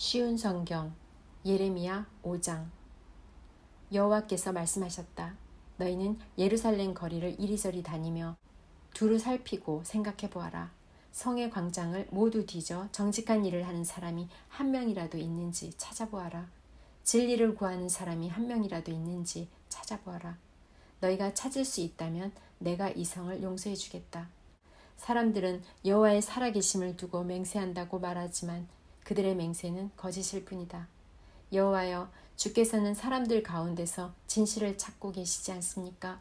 쉬운 성경 예레미야 5장 여호와께서 말씀하셨다. 너희는 예루살렘 거리를 이리저리 다니며 두루 살피고 생각해 보아라. 성의 광장을 모두 뒤져 정직한 일을 하는 사람이 한 명이라도 있는지 찾아보아라. 진리를 구하는 사람이 한 명이라도 있는지 찾아보아라. 너희가 찾을 수 있다면 내가 이 성을 용서해 주겠다. 사람들은 여호와의 살아계심을 두고 맹세한다고 말하지만 그들의 맹세는 거짓일 뿐이다. 여호와여, 주께서는 사람들 가운데서 진실을 찾고 계시지 않습니까?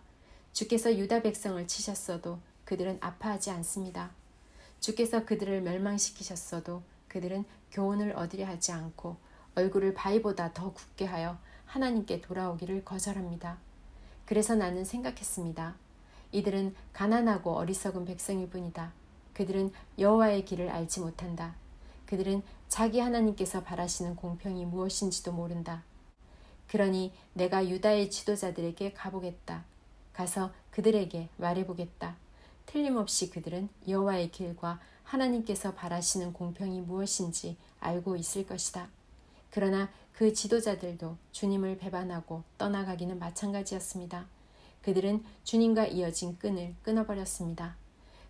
주께서 유다 백성을 치셨어도 그들은 아파하지 않습니다. 주께서 그들을 멸망시키셨어도 그들은 교훈을 얻으려 하지 않고 얼굴을 바위보다 더 굳게 하여 하나님께 돌아오기를 거절합니다. 그래서 나는 생각했습니다. 이들은 가난하고 어리석은 백성일 뿐이다. 그들은 여호와의 길을 알지 못한다. 그들은 자기 하나님께서 바라시는 공평이 무엇인지도 모른다. 그러니 내가 유다의 지도자들에게 가보겠다. 가서 그들에게 말해보겠다. 틀림없이 그들은 여호와의 길과 하나님께서 바라시는 공평이 무엇인지 알고 있을 것이다. 그러나 그 지도자들도 주님을 배반하고 떠나가기는 마찬가지였습니다. 그들은 주님과 이어진 끈을 끊어버렸습니다.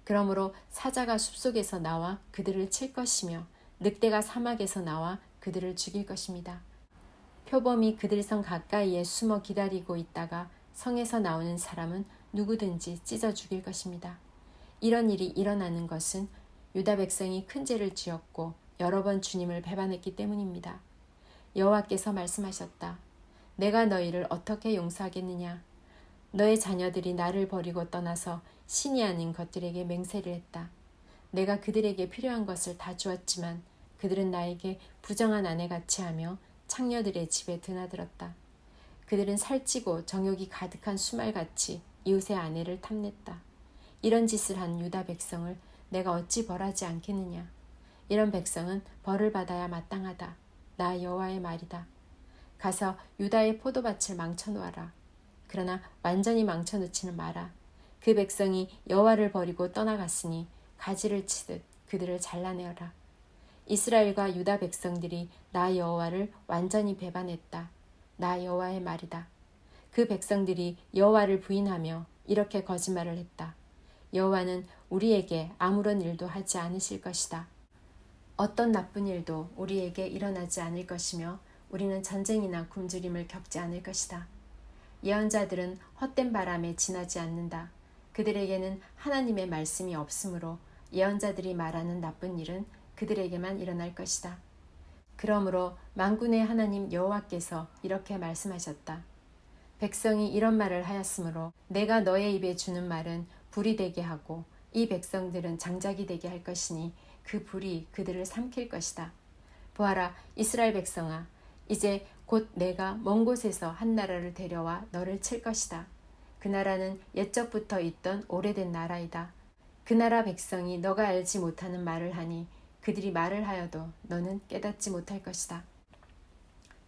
그러므로 사자가 숲속에서 나와 그들을 칠 것이며 늑대가 사막에서 나와 그들을 죽일 것입니다. 표범이 그들 성 가까이에 숨어 기다리고 있다가 성에서 나오는 사람은 누구든지 찢어 죽일 것입니다. 이런 일이 일어나는 것은 유다 백성이 큰 죄를 지었고 여러 번 주님을 배반했기 때문입니다. 여호와께서 말씀하셨다. 내가 너희를 어떻게 용서하겠느냐? 너의 자녀들이 나를 버리고 떠나서 신이 아닌 것들에게 맹세를 했다. 내가 그들에게 필요한 것을 다 주었지만 그들은 나에게 부정한 아내같이 하며 창녀들의 집에 드나들었다. 그들은 살찌고 정욕이 가득한 수말같이 이웃의 아내를 탐냈다. 이런 짓을 한 유다 백성을 내가 어찌 벌하지 않겠느냐. 이런 백성은 벌을 받아야 마땅하다. 나 여호와의 말이다. 가서 유다의 포도밭을 망쳐놓아라. 그러나 완전히 망쳐놓지는 마라. 그 백성이 여호와를 버리고 떠나갔으니 가지를 치듯 그들을 잘라내어라. 이스라엘과 유다 백성들이 나 여호와를 완전히 배반했다. 나 여호와의 말이다. 그 백성들이 여호와를 부인하며 이렇게 거짓말을 했다. 여호와는 우리에게 아무런 일도 하지 않으실 것이다. 어떤 나쁜 일도 우리에게 일어나지 않을 것이며 우리는 전쟁이나 굶주림을 겪지 않을 것이다. 예언자들은 헛된 바람에 지나지 않는다. 그들에게는 하나님의 말씀이 없으므로 예언자들이 말하는 나쁜 일은 그들에게만 일어날 것이다. 그러므로 만군의 하나님 여호와께서 이렇게 말씀하셨다. 백성이 이런 말을 하였으므로 내가 너의 입에 주는 말은 불이 되게 하고 이 백성들은 장작이 되게 할 것이니 그 불이 그들을 삼킬 것이다. 보아라 이스라엘 백성아 이제 곧 내가 먼 곳에서 한 나라를 데려와 너를 칠 것이다. 그 나라는 옛적부터 있던 오래된 나라이다. 그 나라 백성이 너가 알지 못하는 말을 하니 그들이 말을 하여도 너는 깨닫지 못할 것이다.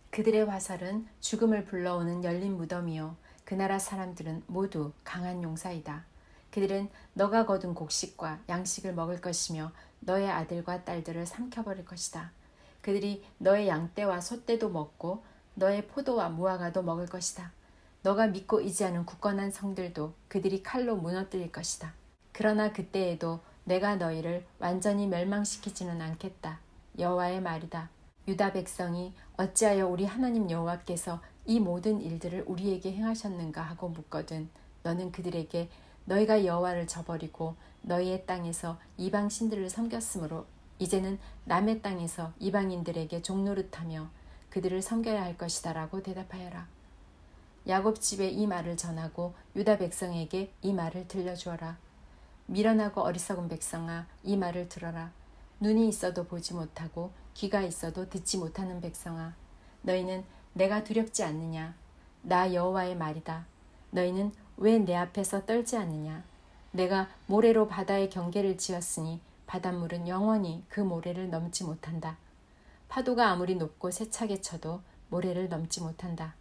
그들의 화살은 죽음을 불러오는 열린 무덤이요. 그 나라 사람들은 모두 강한 용사이다. 그들은 너가 거둔 곡식과 양식을 먹을 것이며 너의 아들과 딸들을 삼켜버릴 것이다. 그들이 너의 양떼와 소떼도 먹고 너의 포도와 무화과도 먹을 것이다. 너가 믿고 의지하는 굳건한 성들도 그들이 칼로 무너뜨릴 것이다. 그러나 그때에도 내가 너희를 완전히 멸망시키지는 않겠다. 여호와의 말이다. 유다 백성이 어찌하여 우리 하나님 여호와께서 이 모든 일들을 우리에게 행하셨는가 하고 묻거든 너는 그들에게 너희가 여호와를 저버리고 너희의 땅에서 이방 신들을 섬겼으므로 이제는 남의 땅에서 이방인들에게 종노릇하며 그들을 섬겨야 할 것이다라고 대답하여라. 야곱 집에 이 말을 전하고 유다 백성에게 이 말을 들려주어라. 미련하고 어리석은 백성아 이 말을 들어라. 눈이 있어도 보지 못하고 귀가 있어도 듣지 못하는 백성아 너희는 내가 두렵지 않느냐 나 여호와의 말이다. 너희는 왜 내 앞에서 떨지 않느냐 내가 모래로 바다의 경계를 지었으니 바닷물은 영원히 그 모래를 넘지 못한다. 파도가 아무리 높고 세차게 쳐도 모래를 넘지 못한다.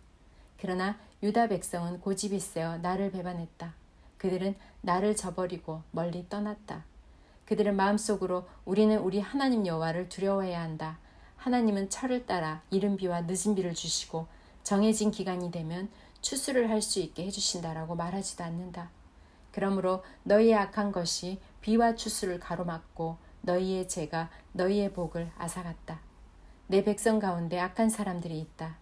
그러나 유다 백성은 고집이 세어 나를 배반했다. 그들은 나를 저버리고 멀리 떠났다. 그들은 마음속으로 우리는 우리 하나님 여호와를 두려워해야 한다. 하나님은 철을 따라 이른 비와 늦은 비를 주시고 정해진 기간이 되면 추수를 할 수 있게 해주신다라고 말하지도 않는다. 그러므로 너희의 악한 것이 비와 추수를 가로막고 너희의 죄가 너희의 복을 앗아갔다. 내 백성 가운데 악한 사람들이 있다.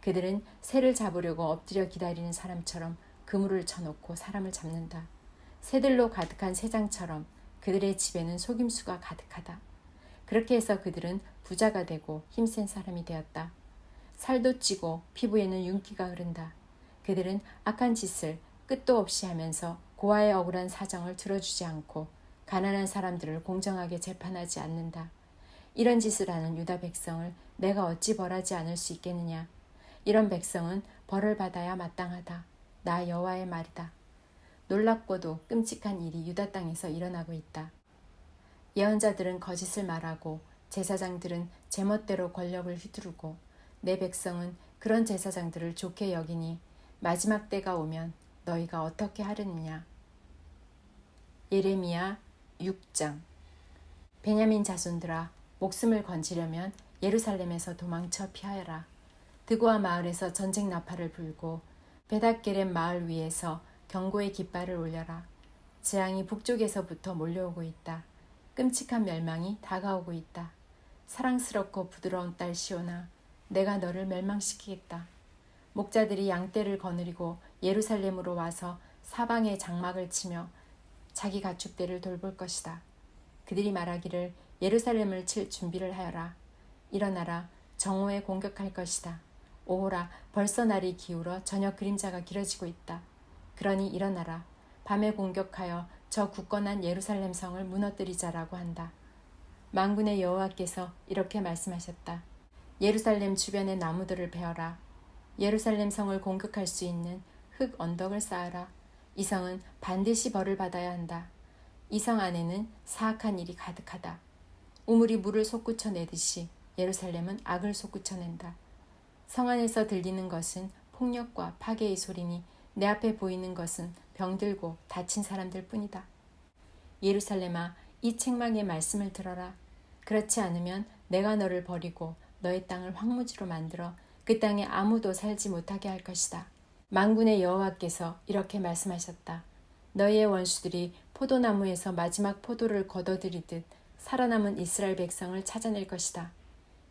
그들은 새를 잡으려고 엎드려 기다리는 사람처럼 그물을 쳐놓고 사람을 잡는다. 새들로 가득한 새장처럼 그들의 집에는 속임수가 가득하다. 그렇게 해서 그들은 부자가 되고 힘센 사람이 되었다. 살도 찌고 피부에는 윤기가 흐른다. 그들은 악한 짓을 끝도 없이 하면서 고아의 억울한 사정을 들어주지 않고 가난한 사람들을 공정하게 재판하지 않는다. 이런 짓을 하는 유다 백성을 내가 어찌 벌하지 않을 수 있겠느냐. 이런 백성은 벌을 받아야 마땅하다. 나 여호와의 말이다. 놀랍고도 끔찍한 일이 유다 땅에서 일어나고 있다. 예언자들은 거짓을 말하고 제사장들은 제멋대로 권력을 휘두르고 내 백성은 그런 제사장들을 좋게 여기니 마지막 때가 오면 너희가 어떻게 하려느냐. 예레미야 6장 베냐민 자손들아 목숨을 건지려면 예루살렘에서 도망쳐 피하여라. 드고아 마을에서 전쟁 나팔을 불고 베닥게렘 마을 위에서 경고의 깃발을 올려라. 재앙이 북쪽에서부터 몰려오고 있다. 끔찍한 멸망이 다가오고 있다. 사랑스럽고 부드러운 딸 시오나, 내가 너를 멸망시키겠다. 목자들이 양떼를 거느리고 예루살렘으로 와서 사방에 장막을 치며 자기 가축들을 돌볼 것이다. 그들이 말하기를 예루살렘을 칠 준비를 하여라. 일어나라. 정오에 공격할 것이다. 오호라. 벌써 날이 기울어 저녁 그림자가 길어지고 있다. 그러니 일어나라. 밤에 공격하여 저 굳건한 예루살렘 성을 무너뜨리자라고 한다. 만군의 여호와께서 이렇게 말씀하셨다. 예루살렘 주변의 나무들을 베어라. 예루살렘 성을 공격할 수 있는 흙 언덕을 쌓아라. 이 성은 반드시 벌을 받아야 한다. 이 성 안에는 사악한 일이 가득하다. 우물이 물을 솟구쳐 내듯이 예루살렘은 악을 솟구쳐 낸다. 성 안에서 들리는 것은 폭력과 파괴의 소리니 내 앞에 보이는 것은 병들고 다친 사람들 뿐이다. 예루살렘아, 이 책망의 말씀을 들어라. 그렇지 않으면 내가 너를 버리고 너의 땅을 황무지로 만들어 그 땅에 아무도 살지 못하게 할 것이다. 만군의 여호와께서 이렇게 말씀하셨다. 너희의 원수들이 포도나무에서 마지막 포도를 걷어들이듯 살아남은 이스라엘 백성을 찾아낼 것이다.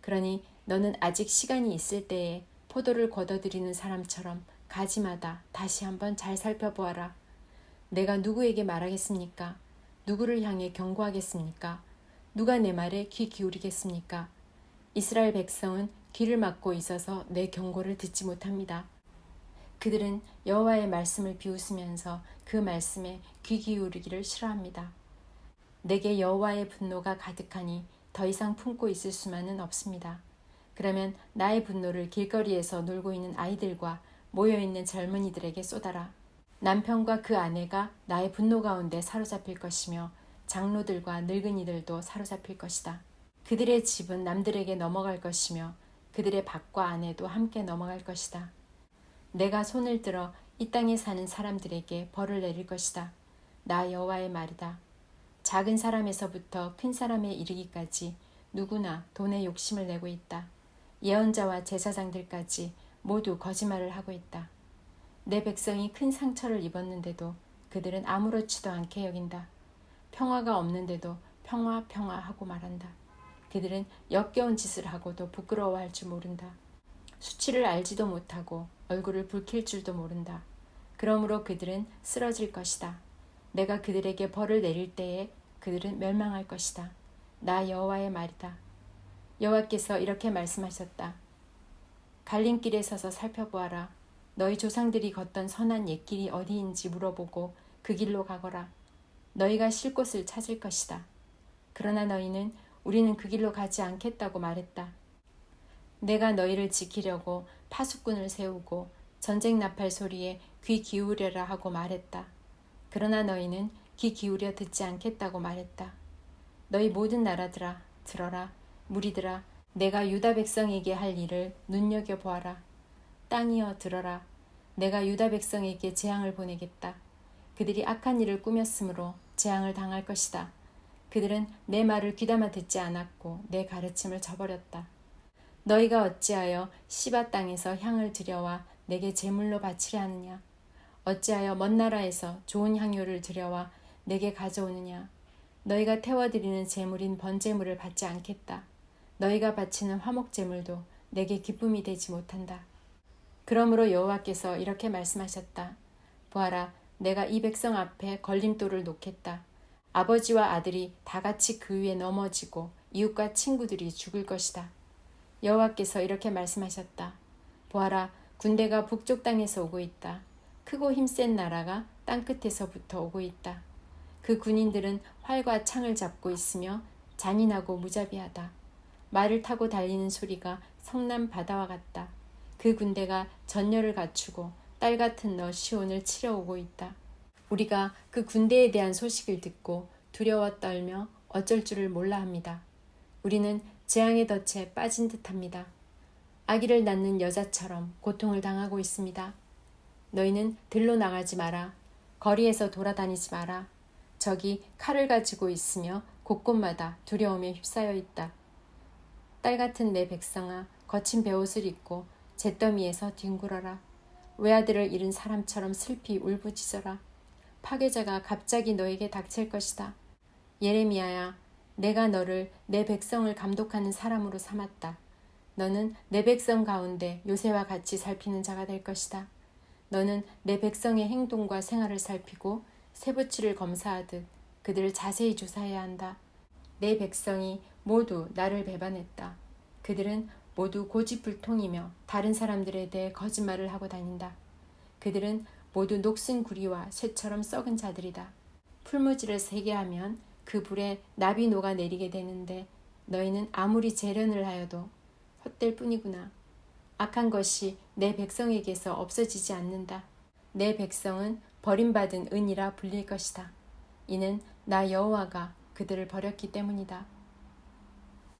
그러니 너는 아직 시간이 있을 때에 포도를 걷어들이는 사람처럼 가지마다 다시 한번 잘 살펴보아라. 내가 누구에게 말하겠습니까? 누구를 향해 경고하겠습니까? 누가 내 말에 귀 기울이겠습니까? 이스라엘 백성은 귀를 막고 있어서 내 경고를 듣지 못합니다. 그들은 여호와의 말씀을 비웃으면서 그 말씀에 귀 기울이기를 싫어합니다. 내게 여호와의 분노가 가득하니 더 이상 품고 있을 수만은 없습니다. 그러면 나의 분노를 길거리에서 놀고 있는 아이들과 모여 있는 젊은이들에게 쏟아라. 남편과 그 아내가 나의 분노 가운데 사로잡힐 것이며 장로들과 늙은이들도 사로잡힐 것이다. 그들의 집은 남들에게 넘어갈 것이며 그들의 밭과 아내도 함께 넘어갈 것이다. 내가 손을 들어 이 땅에 사는 사람들에게 벌을 내릴 것이다. 나 여호와의 말이다. 작은 사람에서부터 큰 사람에 이르기까지 누구나 돈에 욕심을 내고 있다. 예언자와 제사장들까지 모두 거짓말을 하고 있다. 내 백성이 큰 상처를 입었는데도 그들은 아무렇지도 않게 여긴다. 평화가 없는데도 평화 평화 하고 말한다. 그들은 역겨운 짓을 하고도 부끄러워할 줄 모른다. 수치를 알지도 못하고 얼굴을 붉힐 줄도 모른다. 그러므로 그들은 쓰러질 것이다. 내가 그들에게 벌을 내릴 때에 그들은 멸망할 것이다. 나 여호와의 말이다. 여호와께서 이렇게 말씀하셨다. 갈림길에 서서 살펴보아라. 너희 조상들이 걷던 선한 옛길이 어디인지 물어보고 그 길로 가거라. 너희가 쉴 곳을 찾을 것이다. 그러나 너희는 우리는 그 길로 가지 않겠다고 말했다. 내가 너희를 지키려고 파수꾼을 세우고 전쟁 나팔 소리에 귀 기울여라 하고 말했다. 그러나 너희는 귀 기울여 듣지 않겠다고 말했다. 너희 모든 나라들아 들어라 무리들아 내가 유다 백성에게 할 일을 눈여겨 보아라. 땅이여 들어라. 내가 유다 백성에게 재앙을 보내겠다. 그들이 악한 일을 꾸몄으므로 재앙을 당할 것이다. 그들은 내 말을 귀담아 듣지 않았고 내 가르침을 저버렸다. 너희가 어찌하여 시바 땅에서 향을 들여와 내게 제물로 바치려 하느냐 어찌하여 먼 나라에서 좋은 향료를 들여와 내게 가져오느냐 너희가 태워드리는 제물인 번제물을 받지 않겠다 너희가 바치는 화목 제물도 내게 기쁨이 되지 못한다 그러므로 여호와께서 이렇게 말씀하셨다 보아라 내가 이 백성 앞에 걸림돌을 놓겠다 아버지와 아들이 다 같이 그 위에 넘어지고 이웃과 친구들이 죽을 것이다 여호와께서 이렇게 말씀하셨다. 보아라, 군대가 북쪽 땅에서 오고 있다. 크고 힘센 나라가 땅 끝에서부터 오고 있다. 그 군인들은 활과 창을 잡고 있으며 잔인하고 무자비하다. 말을 타고 달리는 소리가 성남 바다와 같다. 그 군대가 전열을 갖추고 딸 같은 너 시온을 치러 오고 있다. 우리가 그 군대에 대한 소식을 듣고 두려워 떨며 어쩔 줄을 몰라 합니다. 우리는 재앙의 덫에 빠진 듯 합니다. 아기를 낳는 여자처럼 고통을 당하고 있습니다. 너희는 들로 나가지 마라. 거리에서 돌아다니지 마라. 저기 칼을 가지고 있으며 곳곳마다 두려움에 휩싸여 있다. 딸 같은 내 백성아, 거친 베옷을 입고 잿더미에서 뒹굴어라. 외아들을 잃은 사람처럼 슬피 울부짖어라. 파괴자가 갑자기 너에게 닥칠 것이다. 예레미야야, 내가 너를 내 백성을 감독하는 사람으로 삼았다. 너는 내 백성 가운데 요새와 같이 살피는 자가 될 것이다. 너는 내 백성의 행동과 생활을 살피고 세부치를 검사하듯 그들을 자세히 조사해야 한다. 내 백성이 모두 나를 배반했다. 그들은 모두 고집불통이며 다른 사람들에 대해 거짓말을 하고 다닌다. 그들은 모두 녹슨 구리와 쇠처럼 썩은 자들이다. 풀무지를 세게 하면 그 불에 납이 녹아 내리게 되는데 너희는 아무리 재련을 하여도 헛될 뿐이구나. 악한 것이 내 백성에게서 없어지지 않는다. 내 백성은 버림받은 은이라 불릴 것이다. 이는 나 여호와가 그들을 버렸기 때문이다.